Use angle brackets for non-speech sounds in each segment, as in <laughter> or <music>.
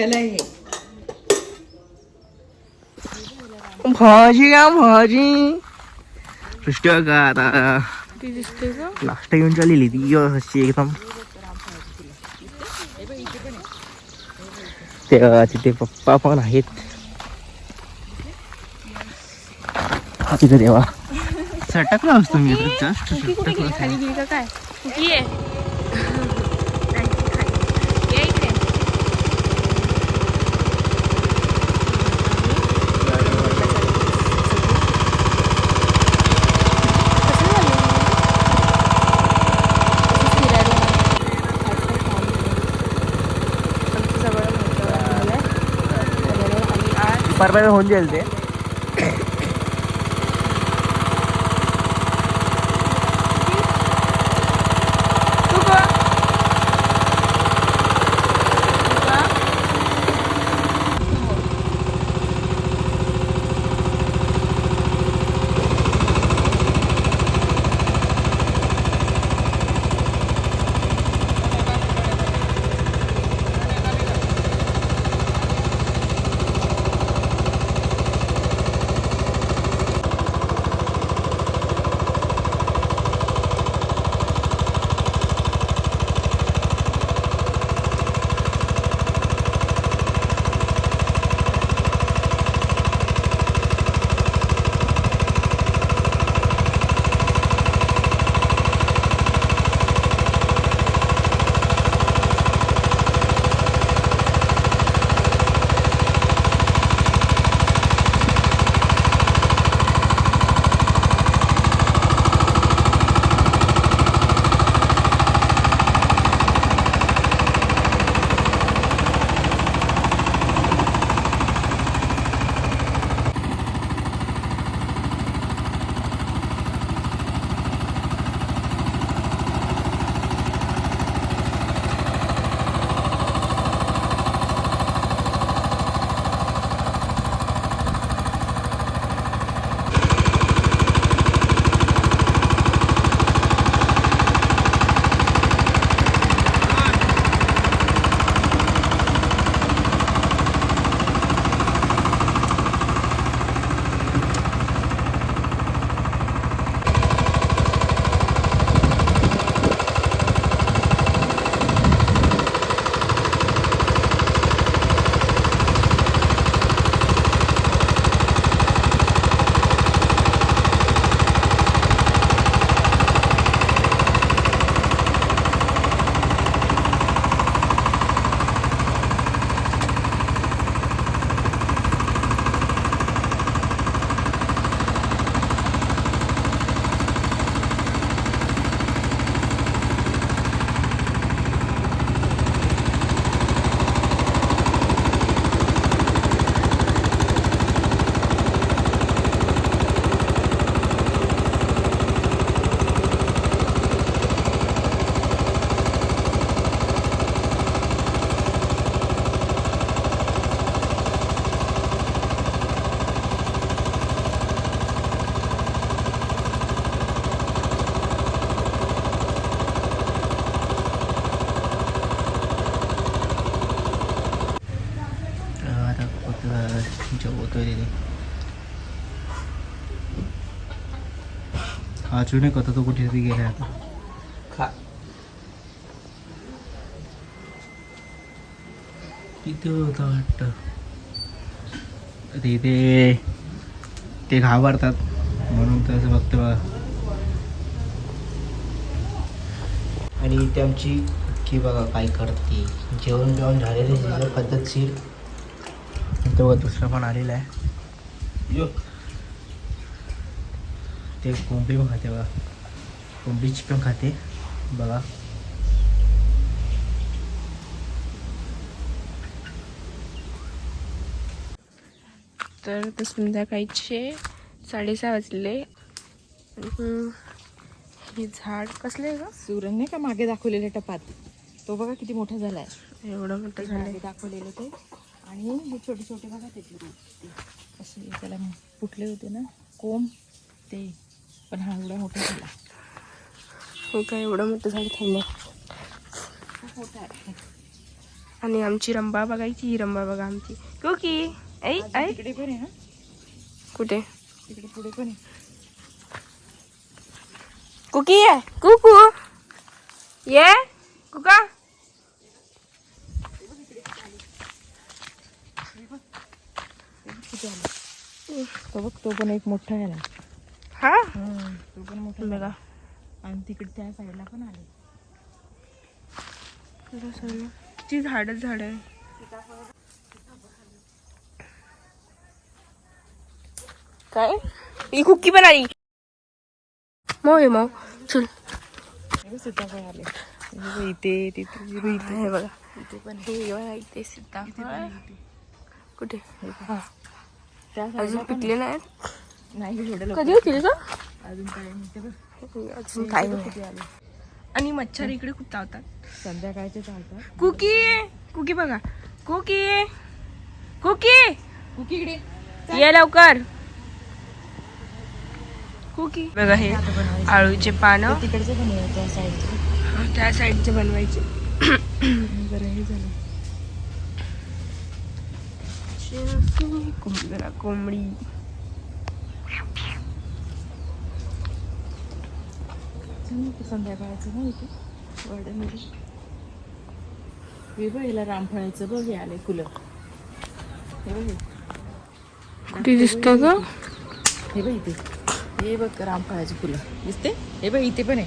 आहे हे भाजी का भाजी. सृष्टी का? आता लास्ट घेऊन चाललेली ती अशी एकदम. ते तिथे पप्पा पण आहेत. तिथे देवा. सटकला असतो मी जस्ट कुकी कुठे गेली खाली गेली का काय कुकी आहे नाही, ती खाली. ये इकडे. कसं झालं? असंच फिरायला. आमच्या जवळ मोठं झालंय. आणि आज परवा होऊन जाईल ते तो कुठे तरी गेला आता. खा. तिथे होता वाटतं. तिथे ते घाबरतात. म्हणून तसं फक्त बघा. आणि इथे आमची की बघा काय करते. जेवण जेवण झालेलं आहे पद्धतशीर. इथं बघा दुसरा पण आलेला आहे. ते कोंबडी पण खाते बघा कोंबडीची पण खाते बघा तर ते संध्याकाळीचे साडेसहा वाजले. हे झाड कसले आहे सुरण नाही का मागे दाखवलेल्या टपात? तो बघा किती मोठा झालाय. ग एवढं मोठं मागे दाखवलेले ते. आणि हे छोटे छोटे बघा त्याचे असे त्याला फुटले होते ना कोंब. ते पण हा एवढा मोठा झाला. हो काय एवढं मोठं झाड थांबलं खूप मोठा आहे आणि आमची रंबा बघायची ही रंबा बघा आमची. कुकी ऐ ऐ तिकडे पण आहे ना? कुठे? तिकडे पुढे पण आहे. कुकी आहे कुकू. ये कुका. तो बघ तो पण एक मोठा आहे ना. हा? तो पण मोठा बघा. आणि तिकडे त्या साईडला पण आले. ती झाडच झाड आहे काय? ही कुकी पण आली. मग हे मग. चल. सीताफळ आले. इथे तिथे हे बघ इथे पण हे बघा इथे सीताफळ कुठे? अजून पिकले नाहीत आहे. नाही. कधी होतील का अजून किती आले? आणि मच्छर इकडे खूप चावतात. संध्याकाळचे चालतात. कुकी! कुकी बघा. कुकी! कुकी! कुकी इकडे. ये लवकर. कुकी. बघा हे आळूचे पानं. तिकडचे आहे त्या साईडचे त्या साईडचे बनवायचे. जरा हे झालं. कोंबडी. संध्याकाळचं ना इथे गार्डनमध्ये हे बघ याला रामफळाचं बघ हे आले फुलं हे बघ. कुठे दिसतं का हे बघ इथे. हे बघ रामफळाची फुलं. दिसते? हे बघ इथे पण आहे.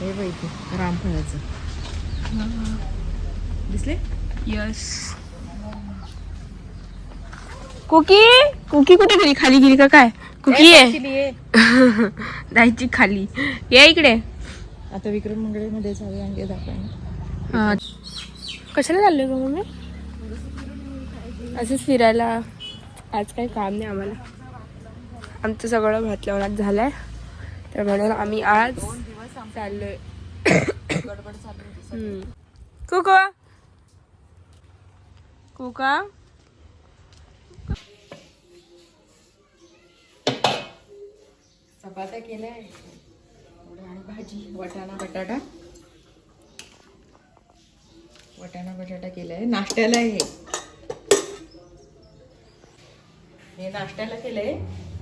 हे बघ इथे रामफळाचं. दिसले? Yes cookie? कुकी कुठे गेली खाली गेली का काय? कुकी आहे? <laughs> जायची खाली. ये इकडे. आता विक्रम मंगळमध्ये जावे अंगे दाखवायला हा. कशाला चाललोय का मम्मी? असंच फिरायला. आज काही काम नाही आम्हाला. आमचं सगळं भात लावण्यात झालंय. तर म्हणून आम्ही आज चाललोय. <coughs> कुको? कुका? चपात्या केल्या आणि भाजी वाटाणा. बटाटा. वाटाणा बटाटा केलाय. नाश्त्याला आहे. हे हे नाश्त्याला केलंय.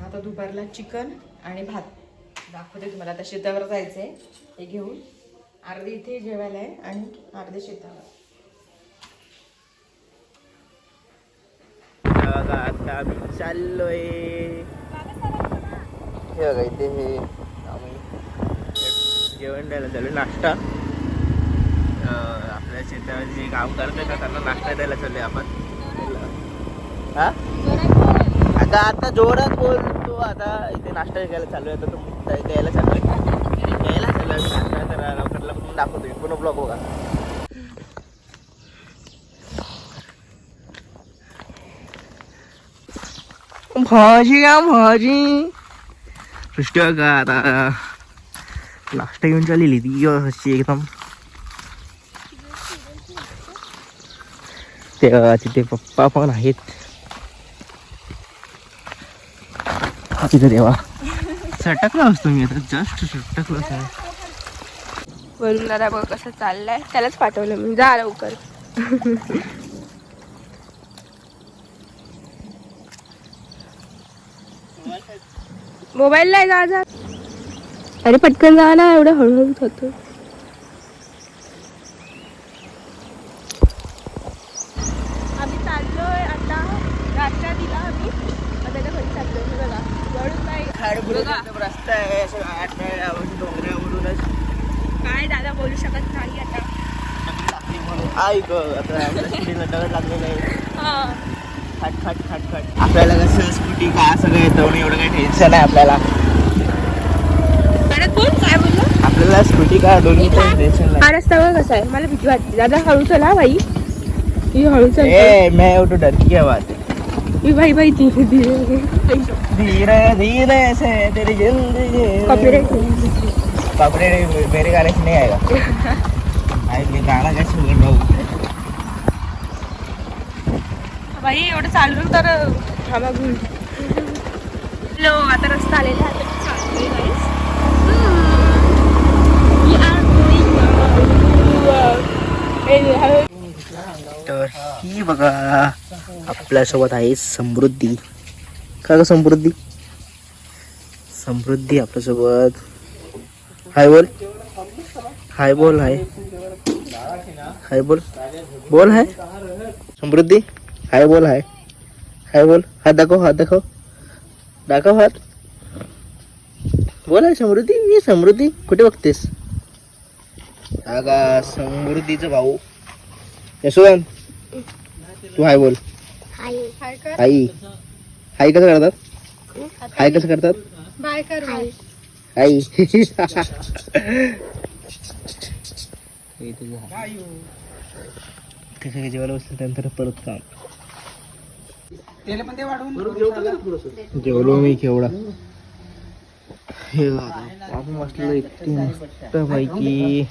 आता दुपारला चिकन आणि भात. दाखवते तुम्हाला. आता शेतावर जायचंय. हे घेऊन अर्धे इथे जेवायला आहे आणि अर्धे शेतावर. बघा आता आम्ही चाललोय. हे बघा इथे हे आम्ही जेवण द्यायला चालू नाश्ता. आपल्या शेतावर जे काम करतात का त्यांना नाश्ता द्यायला चाललोय आपण. हा? आता आता जोरात बोलतो आता इथे नाश्ता घ्यायला चालू आहे तर तो द्यायला चालू आहे द्यायला चालू आहे नाश्ता तर लवकर लवकर दाखवतो पूर्ण ब्लॉग बघा. भाजी या भाजी. सृष्टी का आता लास्ट येऊन चाललेली ती अशी एकदम. ते तिथे पप्पा पण आहेत. तिथे देवा. सटकला असतो मी आता जस्ट सटकला आहे वरून दादा बघ कसं चाललंय त्यालाच पाठवलं मी. जा लवकर. मोबाईल नाही जा जा अरे पटकन जा ना एवढं हळूहळू होतो आम्ही चाललोय आता नाश्ता दिला आम्ही. आता त्या घरी चाललोय हे बघा. वळून नाही. रस्ता आहे असं आठ डोंगरावरूनच काय दादा बोलू शकत नाही आता. ऐक आता लागलेलं आहे. हा. खट खट खट खट. आपल्याला कसं स्कूटी का सगळं येतं म्हणून एवढं काही टेन्शन आहे आपल्याला. बोल काय बोललो? आपल्याला स्कूटी का दोन्ही पण टेन्शन हा रस्ता बघ कसा आहे. मला भीती वाटते. दादा हळू चला बाई. ही हळू चल ए मैं वो तो डर की आवाज ही बाई बाई ती धीरे धीरे. धीरे से तेरी जिंदगी. कॉपीराइट कपड़े मेरे गाने से नहीं आएगा भाई मैं गाना कैसे बोल? रहा हूँ बाई एवढं चालू तर हा हॅलो आता रस्ता आलेला आहे. तर ही बघा आपल्यासोबत आहे समृद्धी. का ग समृद्धी? समृद्धी आपल्यासोबत. हाय बोल. हाय बोल हाय. हाय बोल. बोल हाय. समृद्धी? हाय बोल हाय. हाय बोल. हात दाखव हात दाखव. दाखव हात. बोल हाय समृद्धी. मी समृद्धी. कुठे बघतेस? का समृद्धीचा भाऊ. यशवंत तू हाय बोल. आई. हाय कसं करतात? हाय. कसं करतात? बाय कर आई. <laughs> ते सगळे जेवायला बसले? त्यानंतर परत काम. जेवलो मी केवढा हे आपण बसलेलो इतकी मस्त पैकी.